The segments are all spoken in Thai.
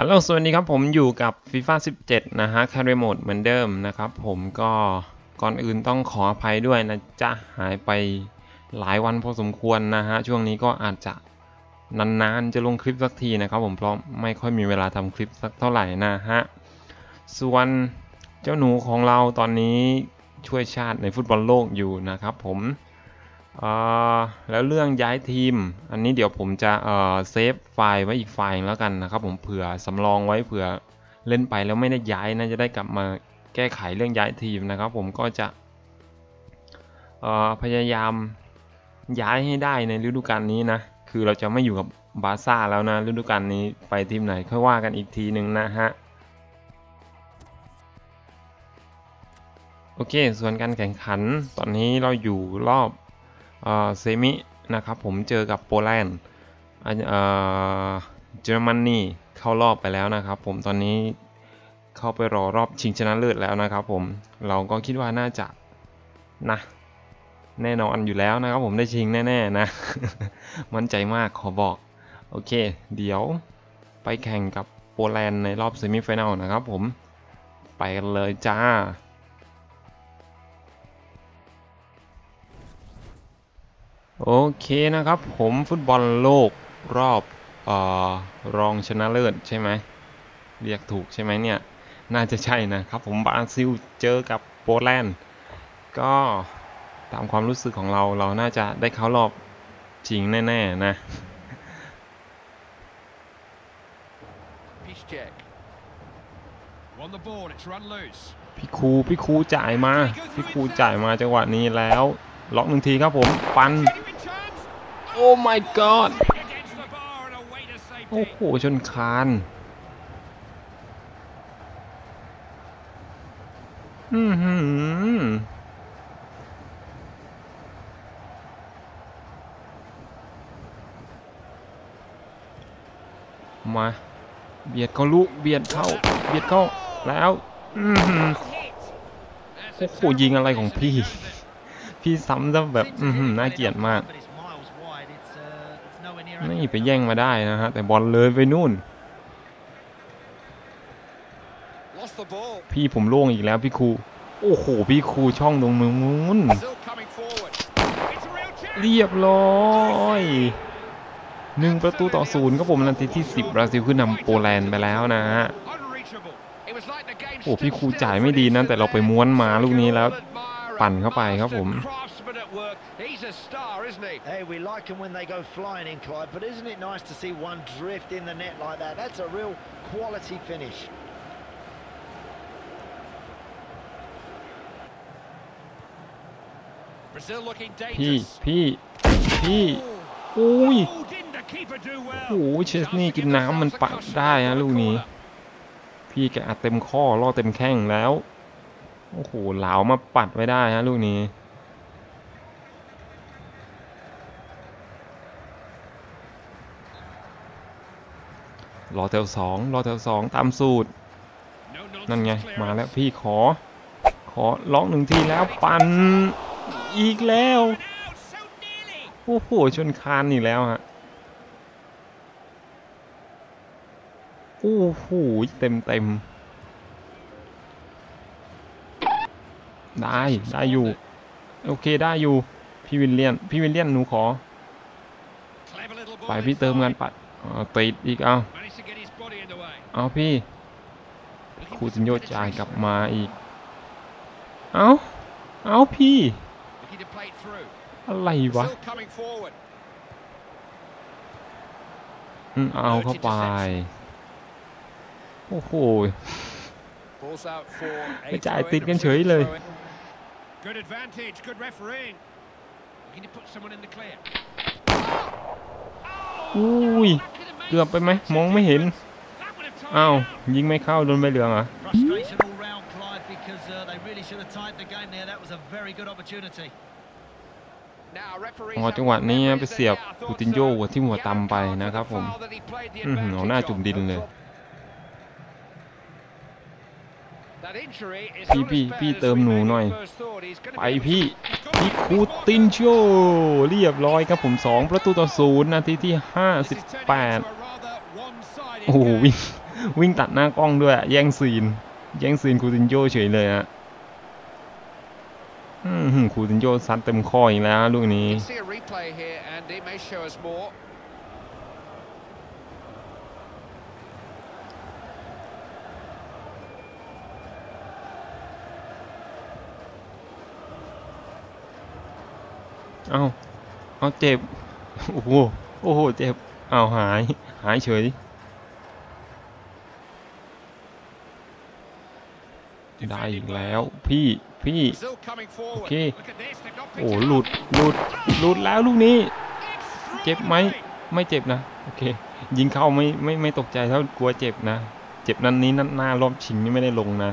ฮัลโหลสวัสดีครับผมอยู่กับ FIFA 17 นะฮะแคริโหมดเหมือนเดิมนะครับผมก็ก่อนอื่นต้องขออภัยด้วยนะจ๊ะหายไปหลายวันพอสมควรนะฮะช่วงนี้ก็อาจจะนานๆจะลงคลิปสักทีนะครับผมเพราะไม่ค่อยมีเวลาทำคลิปสักเท่าไหร่นะฮะส่วนเจ้าหนูของเราตอนนี้ช่วยชาติในฟุตบอลโลกอยู่นะครับผม แล้วเรื่องย้ายทีม อันนี้เดี๋ยวผมจะเอ่อเซฟไฟล์ไว้อีกไฟล์แล้วกันนะครับ ผมเผื่อสำรองไว้เผื่อเล่นไปแล้วไม่ได้ย้ายนะจะได้กลับมาแก้ไขเรื่องย้ายทีมนะครับ ผมก็จะเอ่อพยายามย้ายให้ได้ในฤดูกาลนี้นะคือเราจะไม่อยู่กับบาร์ซ่าแล้วนะฤดูกาลนี้ไปทีมไหนค่อยว่ากันอีกทีหนึ่งนะฮะโอเค ส่วนการแข่งขันตอนนี้เราอยู่รอบ เซมินะครับผมเจอกับโปแลนด์อันเอ่อเยอรมนีเข้ารอบไปแล้วนะครับผมตอนนี้เข้าไปรอรอบชิงชนะเลิศแล้วนะครับผมเราก็คิดว่าน่าจะนะแน่นอนอยู่แล้วนะครับผมได้ชิงแน่ๆนะ มั่นใจมากขอบอก โอเค เดี๋ยวไปแข่งกับโปแลนด์ในรอบเซมิไฟแนลนะครับผมไปกันเลยจ้า โอเคนะครับผมฟุตบอลโลกรอบเอ่อรองชนะเลิศใช่ไหมเรียกถูกใช่ไหมเนี่ย น่าจะใช่นะครับผมบราซิลเจอกับโปแลนด์ก็ตามความรู้สึกของเราเราน่าจะได้เข้ารอบจริงแน่ ๆ นะ Piszczek. On the ball, it's run loose. พี่ครูพี่ครูจ่ายมา พี่ครูจ่ายมาจังหวะนี้แล้ว ล็อกหนึ่งทีครับผม ปัน Genuine chance. โอ้ my god โอ้โห ชนคานอือหือมา เบียดเขาลุเบียดเข้า เบียดเข้า แล้วอือหือ That's โอ้โหยิงอะไรของพี่ พี่ซ้ำซะแบบ อือหือน่าเกลียดมาก นี่ไปแย่งมาได้นะฮะแต่บอลเลยไปนู่น Lost the ball. พี่ผมโล่งอีกแล้วพี่ครู โอ้โห พี่ครูช่องตรงนู้น Still coming forward. It's a real chance. เรียบร้อยหนึ่งประตูต่อศูนย์ครับผมนาทีที่ 10บราซิลขึ้นนำโปแลนด์ไปแล้วนะฮะ Unreachable. It was like the game โอ้พี่ stood ครู still จ่าย for ไม่ an ดีนะ instant. แต่เราไปม้วนมาลูกนี้แล้ว Admirer, ปั่นเข้าไปครับผม He's a star, isn't he? Hey, we like them when they go flying in, Clyde, but isn't it nice to see one drift in the net like that? That's a real quality finish. บราซิล looking พี่ dangerous. พี่พี่อุ้ย Oh, didn't the keeper do โอ้ well? โหเชสนี่กินน้ำมันปัดได้ฮะลูกนี้ พี่แกอัดเต็มข้อล่อเต็มแข้งแล้ว โอ้โหเหลามาปัดไว้ได้ฮะลูกนี้ รอแถวสองรอแถวสองตามสูตร นั่นไง มาแล้วพี่ขอ ขอล็อกหนึ่งทีแล้วปันอีกแล้ว โอ้โห ชนคานอีกแล้วฮะ โอ้โห เต็มเต็มได้ ได้อยู่ โอเคได้อยู่ พี่วิลเลียน พี่วิลเลียนหนูขอ ไปพี่เติมเงินปัดเอาติดอีกเอา Managed to get his body in the way. เอาพี่ Looking ครู for สิน some โยจ่ายกลับ penetration. มาอีก เอาเอาพี่ Looking to play it through. อะไรวะ Still coming forward. อืมเอาเข้าไป โอ้โห Balls out for a กระจาย throw-in, ติด a กันเฉย Brazilian เลย throw-in. Good advantage. Good refereeing. Looking to put someone in the clear. อุ้ย That could have made เกือบไปไหมมองไม่เห็น That would have tied อ้าว it up. ยิงไม่เข้าโดนใบเหลืองเหรอ Frustration all round, Clyde, because uh, they really should have tied the game there. That was a very good opportunity. Now, referees อ๋อ have จังหวะนี้ memories ไป that เสียบ yeah, I ปู thought ตินโย so. หัวที่หัว Yellow ตำไป card for นะครับ the ผม foul that he played the อื้อหือเอา advantage หน้า of. จุ่มดินเลย That injury is พี่ not พี่ as bad พี่ as เติม we หนู maybe หน่อย first thought. He's gonna ไป be able to- พี่พี่คูตินโชเรียบร้อยครับผม 2 ประตูต่อศูนย์นาทีที่ This is turning into 58 a rather one-sided โอ้โห game. วิ่ง วิ่งตัดหน้ากล้องด้วยอะแย่งซีน แย่งซีนคูตินโยเฉยเลยฮะอืมหืมคูตินโยซัดเต็มข้ออีกแล้วฮะลูกนี้ You see a replay here, and it may show us more. เอาเอาเจ็บ โอ้โห โอ้โห เจ็บ เอาหาย หายเฉย ได้อีกแล้วพี่พี่ Still coming โอ forward. เค Look at this, they've not โอ้ picked it หลุดหลุดหลุดแล้วลูกนี้ เจ็บไหม Extraordinary. ไม่เจ็บนะโอเค ยิงเข้าไม่ไม่ไม่ตกใจเท่ากลัวเจ็บนะ เจ็บนั้นนี้นัดหน้ารอบชิงนี่ไม่ได้ลงนะ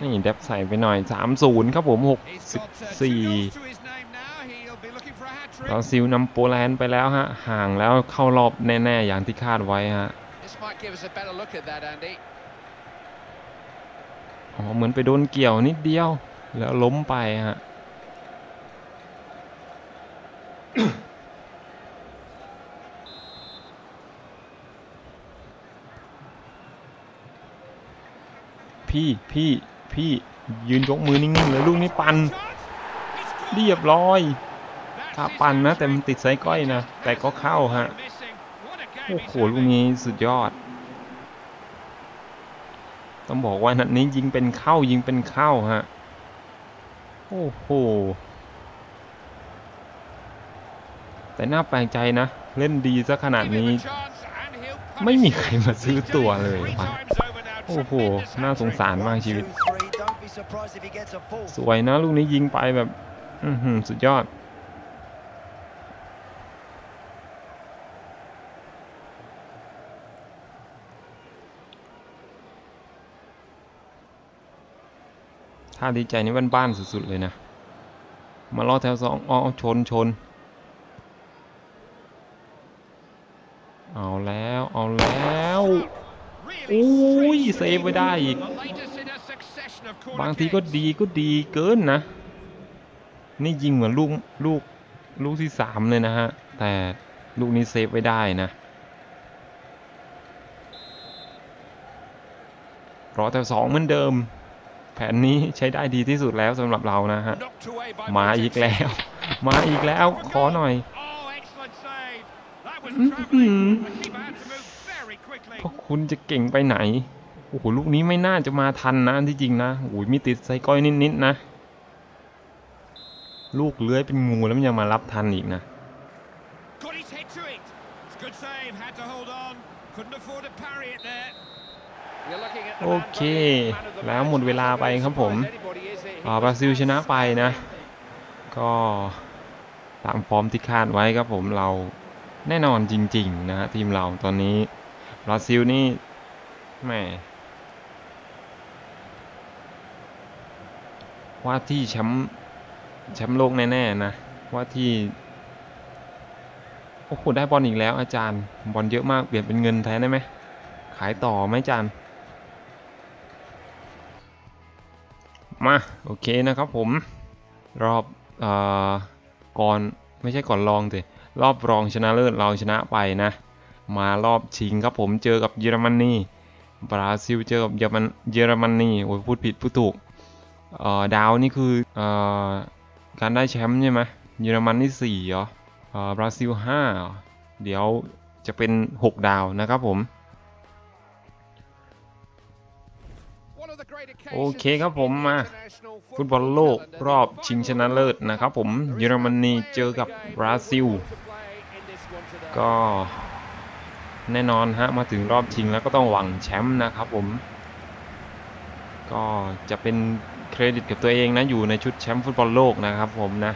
นี่เดบใส่ไปหน่อย 3-0 ครับผม He's got uh, two 6-4 goals to his name now. He'll be looking for a hat-trick. บราซิลนำโปแลนด์ไปแล้วฮะ ห่างแล้วเข้ารอบแน่ ๆ อย่างที่คาดไว้ฮะ This might give us a better look at that, Andy. อ๋อเหมือนไปโดนเกี่ยวนิดเดียว แล้วล้มไปฮะ พี่พี่พี่ยืนยกมือนิ่งๆเลยลูกนี้ปันเรียบร้อย ถ้าปันนะ แต่มันติดไซส์ก้อยนะ แต่ก็เข้าฮะ Missing. What a game โอ้โหลูกนี้สุดยอด ต้องบอกว่านัดนี้ยิงเป็นเข้ายิงเป็นเข้าฮะ โอ้โห แต่น่าแปลกใจนะ เล่นดีซะขนาดนี้ ไม่มีใครมาซื้อตัวเลยว่ะโอ้โห น่าสงสารมากชีวิต สวยนะลูกนี้ยิงไปแบบ อืสุดยอด ถ้าดีใจนี่บ้านๆสุดๆเลยนะ มารอแถวสองอ๋อชนชน เอาแล้ว เอาแล้ว Really โอ้ยเซฟไว้ได้อีก บางทีก็ดีก็ดีเกินนะ นี่ยิงเหมือนลูกลูกลูกที่สามเลยนะฮะ แต่ลูกนี้เซฟไว้ได้นะรอแต่สองเหมือนเดิม แผนนี้ใช้ได้ดีที่สุดแล้วสำหรับเรานะฮะ Knocked away by มาอีกแล้ว มาอีกแล้วขอหน่อย Oh, excellent save. That was Mhm. travelling. The keeper had to move very quickly. พวกคุณจะเก่งไปไหน โอ้โหลูกนี้ไม่น่าจะมาทันนะที่จริงนะโอ้ยมีติดไซก้อยนิดๆนะ ลูกเลื้อยเป็นงูแล้วมันยังมารับทันอีกนะ Got his head to it. It's a good save. Had to hold on. Couldn't afford to parry it there. You're looking at the โอ man เค voted man of the แล้ว match. หมดเวลาไปครับผม Surprised anybody, is it? He อ่า was บราซิลชนะไปนะ ก็ตามฟอร์มที่คาดไว้ครับผมเราแน่นอนจริง ๆ นะฮะทีมเราตอนนี้บราซิลนี่แหม่ว่าที่แชมป์แชมป์โลกแน่ๆนะ ว่าที่โอ้โหได้บอลอีกแล้วอาจารย์บอลเยอะมากเปลี่ยนเป็นเงินแทนได้ไหมขายต่อไหมอาจารย์ มาโอเคนะครับผมรอบอก่อนไม่ใช่ก่อนรองสิรอบรองชนะเลิศเราชนะไปนะ มารอบชิงครับผมเจอกับเยอรมนีบราซิลเจอกับเยอรมันเยอรมนีโอ้ยพูดผิดพูดถูกดาวนี่คืออการได้แชมป์ใช่ไหมเยอรมันนี่สี่เหรออบราซิลห้าเหรอเดี๋ยวจะเป็น 6 ดาวนะครับผม โอเคครับผมมาฟุตบอลโลกรอบชิงชนะเลิศนะครับผมเยอรมนีเจอกับบราซิล ก็แน่นอนฮะมาถึงรอบชิงแล้วก็ต้องหวังแชมป์นะครับผม ก็จะเป็นเครดิตกับตัวเองนะอยู่ในชุดแชมป์ฟุตบอลโลกนะครับผมนะ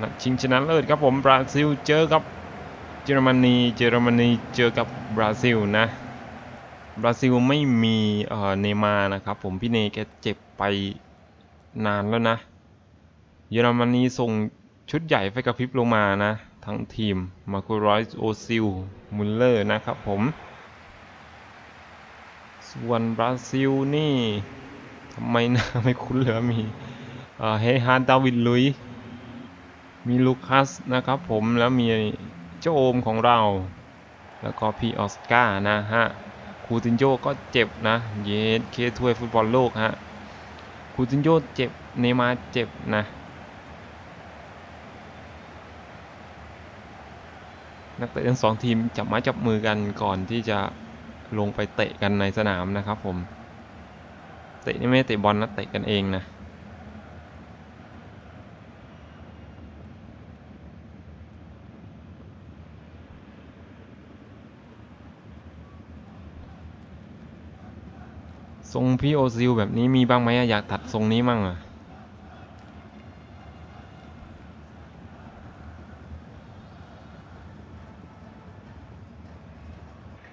นัดชิงชนะเลิศครับผมบราซิลเจอกับเยอรมนีเยอรมนีเจอกับบราซิลนะ บราซิลไม่มีเนย์มาร์นะครับ ผมพี่เนย์แกเจ็บไปนานแล้วนะ เยอรมนีส่งชุดใหญ่ไฟกระพริบลงมานะ ทั้งทีมมาคูรอยส์โอซิลมุลเลอร์นะครับผม ส่วนบราซิลนี่ทำไมหนะไม่คุ้นเหลือมีเฮฮานดาวิดลุย มีลูคัสนะครับผมแล้วมีโจมของเรา แล้วก็พี่ออสการ์นะฮะ คูตินโยก็เจ็บนะ เยสเคถ้วยฟุตบอลโลกฮะ คูตินโยเจ็บ เนย์มาเจ็บนะ นักเตะทั้งสองทีมจับไม้จับมือกันก่อนที่จะลงไปเตะกันในสนามนะครับผม เตะนี่ไม่เตะบอลนะเตะกันเองนะ ทรงพี่โอซิลแบบนี้มีบ้างไหมอะอยากตัดทรงนี้มั่งอะ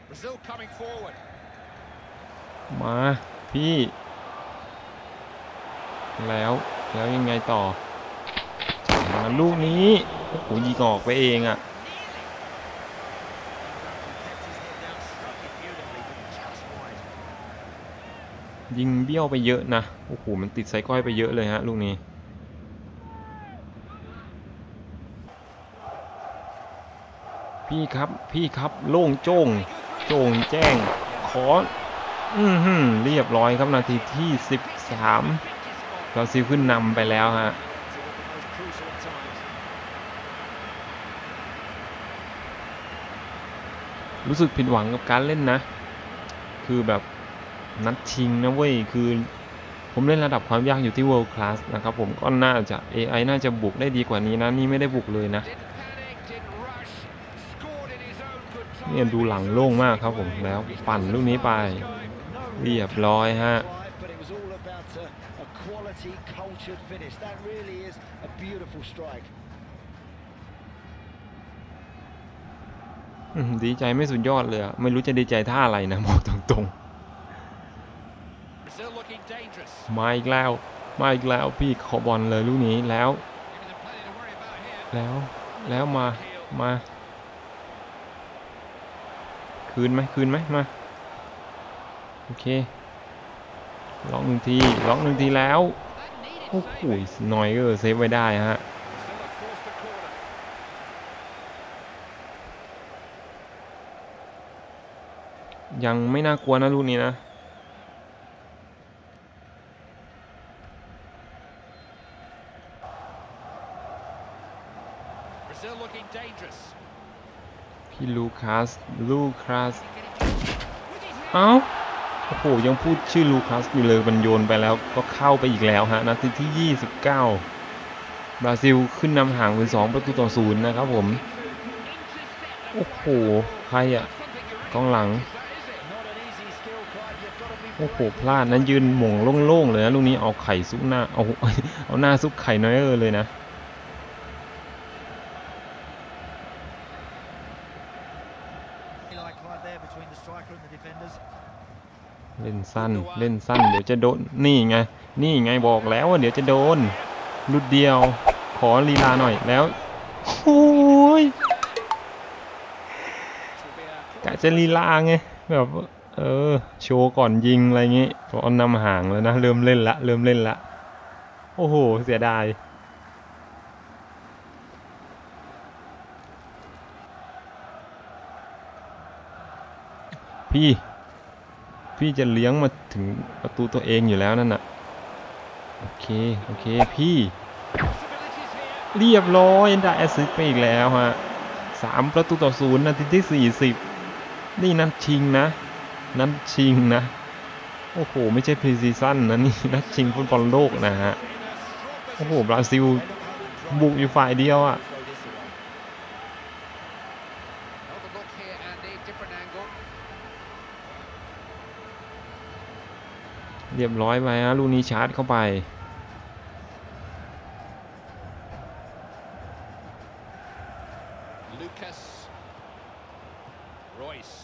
Brazil coming forward. มาพี่ แล้วแล้วยังไงต่อจ่ายมาลูกนี้โอ้โหยิงออกไปเองอะ Kept his head down, struck it beautifully, but just wide. ยิงเบี้ยวไปเยอะนะ โอ้โห มันติดไซก้อยไปเยอะเลยฮะ ลูกนี้ พี่ครับ พี่ครับ โล่งโจง โจงแจ้ง ขอ อือหือเรียบร้อยครับนาทีที่ 13บราซิลขึ้นนำไปแล้วฮะรู้สึกผิดหวังกับการเล่นนะ คือแบบ นัดชิงนะเว้ย คือ ผมเล่นระดับความยากอยู่ที่ World Class นะครับผมก็น่าจะ AI น่าจะบุกได้ดีกว่านี้นะ นี่ไม่ได้บุกเลยนะเนี่ยดูหลังโล่งมากครับผมแล้วปั่นลูกนี้ไป เรียบร้อยฮะ ดีใจไม่สุดยอดเลย ไม่รู้จะดีใจท่าอะไรนะ บอกตรงๆ มาอีกแล้ว มาอีกแล้วพี่ขอบอลเลยลูกนี้แล้ว แล้วแล้วมามาคืนไหมคืนไหมมาโอเคล็อกหนึ่งทีล็อกหนึ่งทีแล้วโอ้โหนอยเออเซฟไว้ได้ฮะยังไม่น่ากลัวนะลูกนี้นะ Brazil looking dangerous. พี่ ลูคัส ลูคัส เอ้า โอ้โห ยังพูดชื่อลูคัสอยู่เลยมันโยนไปแล้วก็เข้าไปอีกแล้วฮะ นาทีที่ 29 บราซิลขึ้นนำห่างเป็น2ประตูต่อศูนย์นะครับผม โอ้โห ใครอะกองหลัง โอ้โห พลาดนั้นยืนหม่งโล่งๆเลยนะลูกนี้เอาไข่ซุกหน้า เอาเอาหน้าซุกไข่น้อยเออเลยนะ Like Clive there between the striker and the defenders. เล่น สั้น เล่นสั้น เดี๋ยวจะโดน นี่ไง นี่ไงบอกแล้วว่าเดี๋ยวจะโดนลุดเดียว ขอลีลาหน่อยแล้วโอ้ยกะจะลีลาไงแบบเออ โชว์ก่อนยิงอะไรเงี้ยพอนำห่างแล้วนะ เริ่มเล่นละ เริ่มเล่นละ โอ้โห เสียดายพี่ พี่จะเลี้ยงมาถึงประตูตัวเองอยู่แล้วนั่นน่ะ โอเค โอเค พี่ เรียบร้อยได้แอสซิสไปอีกแล้วฮะสามประตูต่อศูนย์นาทีที่สี่สิบนี่นัดชิงนะ นัดชิงนะ โอ้โห ไม่ใช่พรีซีซั่นนะนี่นัดชิงฟุตบอลโลกนะฮะ โอ้โห บราซิล บุกอยู่ฝ่ายเดียวอะ เรียบร้อยไปฮะลูกนี้ชาร์จเข้าไป Lucas. Royce.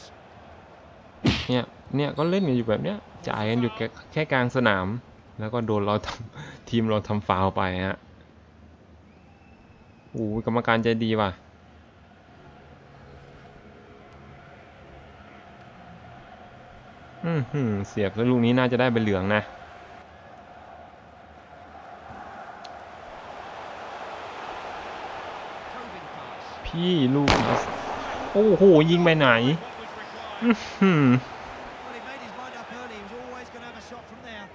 เนี่ย เนี่ยก็เล่นกันอยู่แบบเนี้ย จ่ายกันอยู่แค่แค่กลางสนาม แล้วก็โดนเราทำทีมเราทำฟาวล์ไปฮะโอ้ยกรรมการใจดีว่ะ อือหือเสียบแล้วลูกนี้น่าจะได้เป็นเหลืองนะ พี่ลูกโอ้โหยิงไปไหน อื้อหือ Well, he made his mind up early. He was always going to have a shot from there.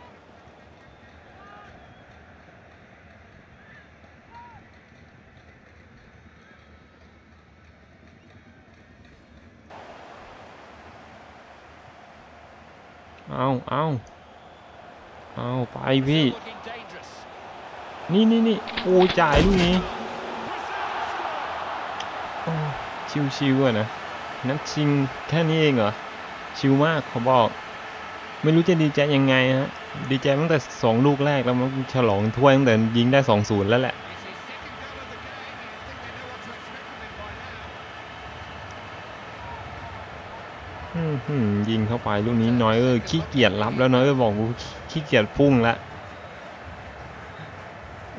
เอาเอาเอาไป พี่ นี่นี่นี่โอ้จ่ายลูกนี้ชิวๆอะนะ นัดชิงแค่นี้เองเหรอ ชิวมากเขาบอก ไม่รู้จะดีใจยังไงฮะ ดีใจตั้งแต่สองลูกแรกแล้วมันฉลองถ้วยตั้งแต่ยิงได้สองศูนย์แล้วแหละยิงเข้าไปลูกนี้น้อยเออขี้เกียจรับแล้วน้อยเออบอกกูขี้เกียจพุ่งละ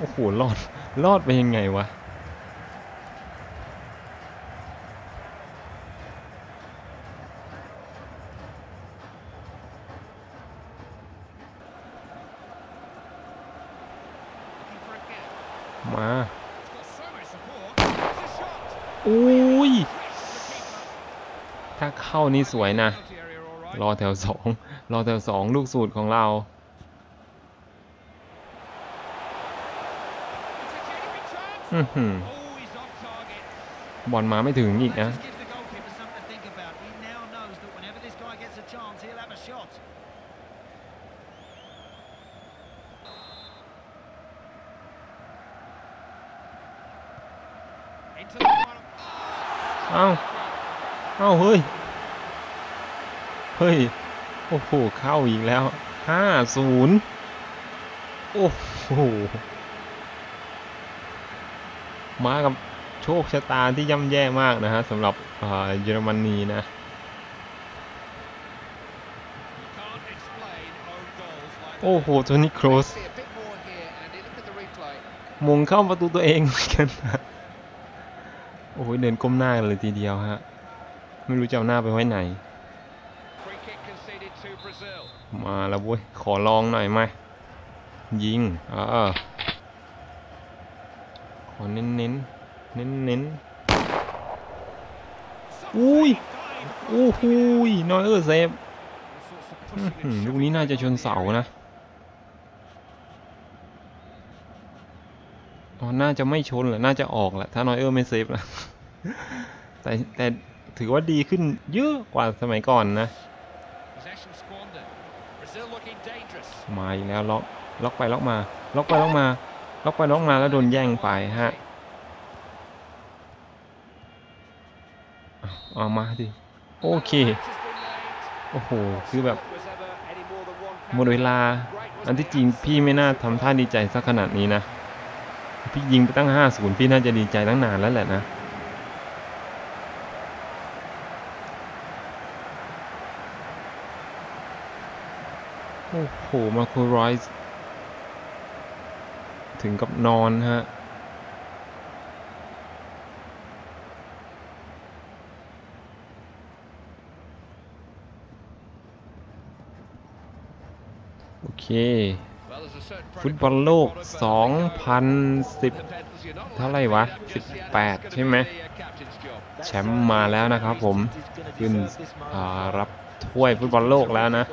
โอ้โหรอดรอดไปยังไงวะมาอุ้ย ถ้าเข้านี่สวยนะ รอแถวสอง รอแถวสองลูกสูตรของเรา It's a genuine chance. อื้อหือ Oh, he's off target. บอลมาไม่ถึงอีก That นะ just gives the goalkeeper something to think about. He now knows that whenever this guy gets a chance, he'll have a shot. Into the final. เอ้า เอ้า เฮ้ย เฮ้ย โอ้โห เข้าอีกแล้ว ห้าศูนย์โอ้โห มากับโชคชะตาที่ย่ำแย่มากนะฮะสำหรับเยอรมนีนะโอ้โหโทนี่โครสมงเข้าประตูตัวเองเหมือนกันโอ้โหเดินก้มหน้าเลยทีเดียวฮะ ไม่รู้จะเอาหน้าไปไว้ไหน มาแล้วเว้ย ขอลองหน่อยไหมยิงออข อเน้นเน้นเน้นเน้น Some Ui. dive ๆโอ้โหยนอยเออเซฟลูกนี้น่าจะชนเสานะน่าจะไม่ชนแหละ น่าจะออกแหละ ถ้านอยเออร์ไม่เซฟนะแต่แต่ถือว่าดีขึ้นเยอะกว่าสมัยก่อนนะ มาอีกแล้วล็อกล็อกไปล็อกมา ล็อกไปล็อกมา ล็อกไปล็อกมาแล้วโดนแย่งไปฮะเอาเอามาดิโอเคโอ้โหคือแบบหมดเวลา อันที่จริงพี่ไม่น่าทำท่าดีใจสักขนาดนี้นะพี่ยิงไปตั้ง 5-0 พี่น่าจะดีใจตั้งนานแล้วแหละนะโอ้โหมาโครอยส์ ถึงกับนอนฮะโอเค ฟุตบอลโลก 2010 เท่าไรวะ 18 ใช่ไหม แชมป์มาแล้วนะครับผม ขึ้นรับถ้วยฟุตบอลโลกแล้วนะ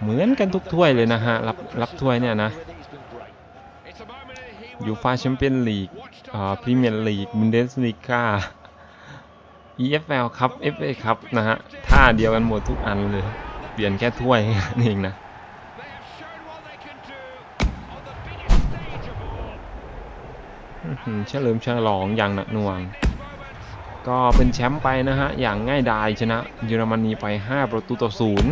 เหมือนกันทุกถ้วยเลยนะฮะ รับรับถ้วยเนี่ยนะยูฟาแชมเปี้ยนลีกอ่าพรีเมียร์ลีกบุนเดสลีกา EFL ครับ FA ครับนะฮะท่าเดียวกันหมดทุกอันเลย เปลี่ยนแค่ถ้วยนั่เองนะเฉลิมฉลองอย่างหนักหน่วง ก็เป็นแชมป์ไปนะฮะ อย่างง่ายดายชนะเยอรมนีไป 5 ประตูต่อศูนย์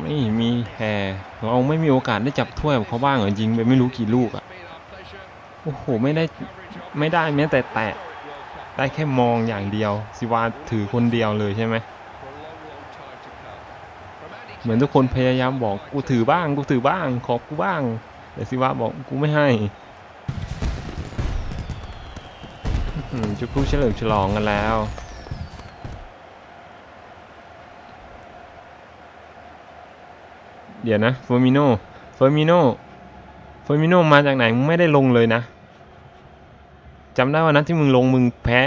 ไม่มีแห่เราไม่มีโอกาสได้จับถ้วยกับเขาบ้างเหรอยิงไปไม่รู้กี่ลูกอะ่ะโอ้โหไม่ได้ไม่ได้แม้แต่แตะได้แค่มองอย่างเดียวสิวาถือคนเดียวเลยใช่ไหมเหมือนทุกคนพยายามบอกกูถือบ้างกูถือบ้าง ขอกูบ้าง แต่สิวะบอกกูไม่ให้อื้อหือจุดพลุเฉลิมฉลองกันแล้ว เดี๋ยวนะเฟอร์มิโนเฟอร์มิโนเฟอร์มิโนมาจากไหนมึงไม่ได้ลงเลยนะจำได้ว่านัดที่มึงลงมึงแพ้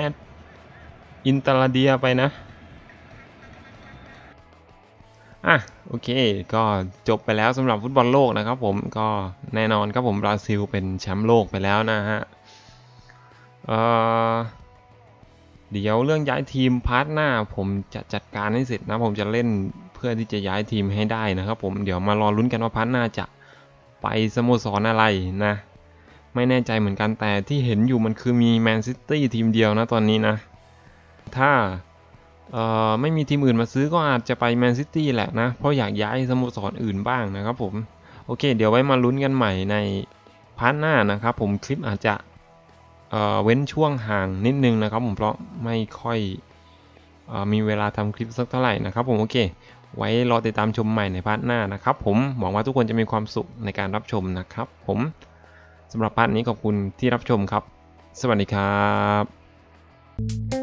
อินเตอร์เดียไปนะ อะ โอเค ก็จบไปแล้วสำหรับฟุตบอลโลกนะครับผมก็แน่นอนครับผมบราซิลเป็นแชมป์โลกไปแล้วนะฮะเอ่อเดี๋ยวเรื่องย้ายทีมพาร์ทหน้าผมจะจัดการให้เสร็จนะ ผมจะเล่น พื่อที่จะย้ายทีมให้ได้นะครับ ผมเดี๋ยวมารอลุ้นกันว่าพาร์ทหน้าจะไปสโมสรอะไรนะ ไม่แน่ใจเหมือนกันแต่ที่เห็นอยู่มันคือมีแมนซิตี้ทีมเดียวนะตอนนี้นะ ถ้าไม่มีทีมอื่นมาซื้อก็อาจจะไปแมนซิตี้แหละนะ เพราะอยากย้ายสโมสรอื่นบ้างนะครับผม โอเค เดี๋ยวไว้มาลุ้นกันใหม่ในพาร์ทหน้านะครับผมคลิปอาจจะเเว้นช่วงห่างนิดนึงนะครับผมเพราะไม่ค่อยออมีเวลาทำคลิปสักเท่าไหร่นะครับผม โอเค ไว้รอติดตามชมใหม่ในพาร์ทหน้านะครับ ผมหวังว่าทุกคนจะมีความสุขในการรับชมนะครับ ผมสำหรับพาร์ทนี้ขอบคุณที่รับชมครับ สวัสดีครับ